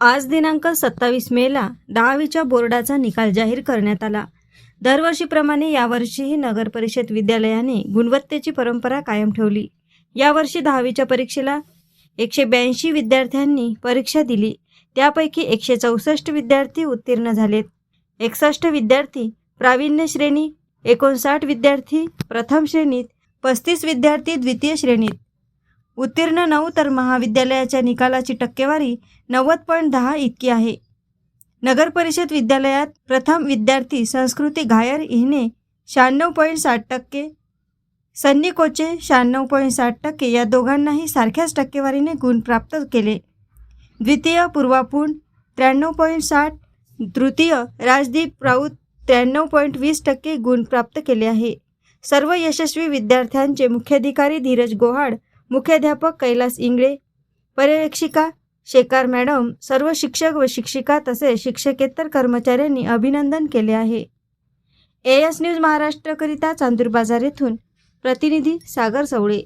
आज दिनांक सत्तावीस मेला दहावीच्या बोर्डाचा निकाल जाहीर करण्यात आला. दरवर्षीप्रमाणे यावर्षीही नगर परिषद विद्यालयाने गुणवत्तेची परंपरा कायम ठेवली. यावर्षी दहावीच्या परीक्षेला एकशे ब्याऐंशी विद्यार्थ्यांनी परीक्षा दिली. त्यापैकी एकशे चौसष्ट विद्यार्थी उत्तीर्ण झालेत. एकसष्ट विद्यार्थी प्रावीण्य श्रेणी एकोणसाठ विद्यार्थी प्रथम श्रेणीत पस्तीस विद्यार्थी द्वितीय श्रेणीत. उत्तीर्ण नऊ तर महाविद्यालयाच्या निकालाची टक्केवारी नव्वद पॉईंट दहा इतकी आहे. नगर परिषद विद्यालयात प्रथम विद्यार्थी संस्कृती घायर हिने शहाण्णव पॉईंट साठ टक्के सन्नी कोचे शहाण्णव पॉईंट साठ टक्के या दोघांनाही सारख्याच टक्केवारीने गुण प्राप्त केले. द्वितीय पूर्वापूर्ण त्र्याण्णव पॉईंट साठ तृतीय राजदीप राऊत त्र्याण्णव पॉईंट वीस टक्के गुण प्राप्त केले आहे. सर्व यशस्वी विद्यार्थ्यांचे मुख्याधिकारी धीरज गोहाड मुख्याध्यापक कैलास इंगळे पर्यवेक्षिका शेकार मॅडम सर्व शिक्षक व शिक्षिका तसेच शिक्षकेतर कर्मचाऱ्यांनी अभिनंदन केले आहे. ए एस न्यूज महाराष्ट्रकरिता चांदूर बाजार येथून प्रतिनिधी सागर सवळे.